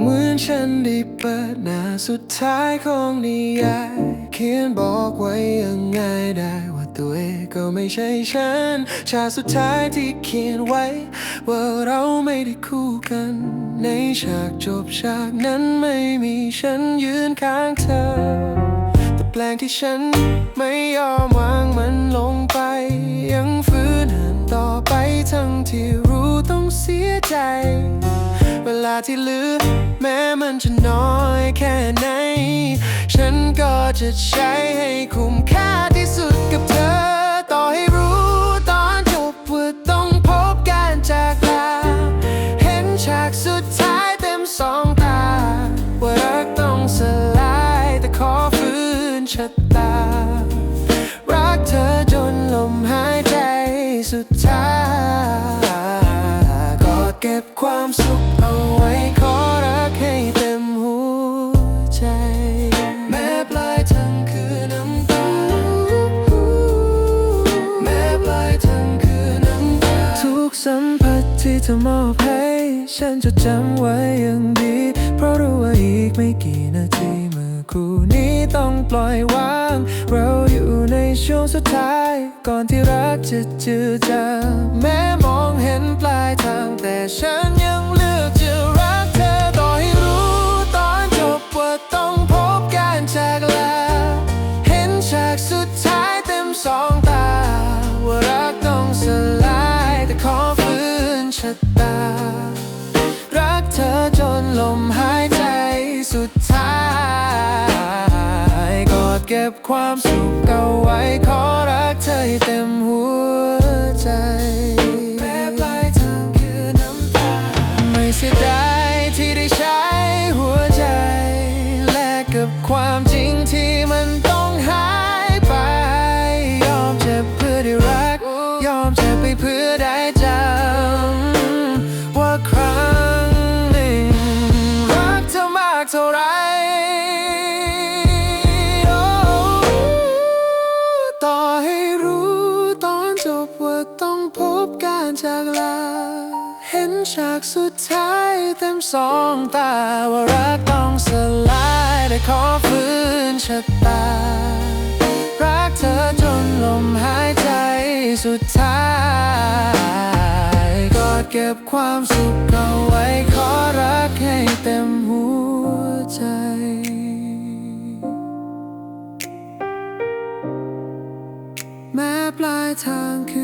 เหมือนฉันได้เปิดหน้าสุดท้ายของนิยาย เขียนบอกไว้ยังไงได้ว่าตัวเองก็ไม่ใช่ฉันฉากสุดท้ายที่เขียนไว้ ว่าเราไม่ได้คู่กัน ในฉากจบฉากนั้นไม่มีฉันยืนข้างเธอ แต่แปลงที่ฉันไม่ยอมวางมันลงไป ยังฝืนหันต่อไปทั้งที่รู้ต้องเสียใจ ที่เหลือ แม้มันจะน้อยแค่ไหน ฉันก็จะใช้ให้คุ้มค่าที่สุดกับเธอ ต่อให้รู้ตอนจบว่าต้องพบการจากลา เห็นฉากสุดท้ายเต็มสองตา ว่ารักต้องสลายแต่ขอฝืนชะตา เก็บความสุขเอาไว้ขอรักให้เต็มหัวใจ แม้ปลายทางคือน้ำตา แม้ปลายทางคือน้ำตา ทุกสัมผัสที่เธอมอบให้ ฉันจะจำไว้อย่างดี เพราะรู้ว่าอีกไม่กี่นาทีเมื่อคู่นี้ต้องปล่อยวาง เราอยู่ในช่วงสุดท้าย ก่อนที่รักจะจืดจางแม้มองเห็นปลายทาง แต่ฉันยังเลือกจะรักเธอต่อให้รู้ตอนจบว่าต้องพบการจากลา เห็นฉากสุดท้ายเต็มสองตา ว่ารักต้องสลายแต่ขอฝืนชะตา รักเธอจนลมหายใจสุดท้าย กอดเก็บความสุขเอาไว้ จำว่าครั้งหนึ่ง รักเธอมากเท่าไรต่อให้รู้ตอนจบว่าต้องพบการจากลา เห็นฉากสุดท้ายเต็มสองตาว่ารักต้องสลายแต่ขอฝืนชะตา รักเธอจนลมหายใจสุดท้าย เก็บความสุขเอาไว้ขอรักให้เต็มหัวใจ แม้ปลายทางคือ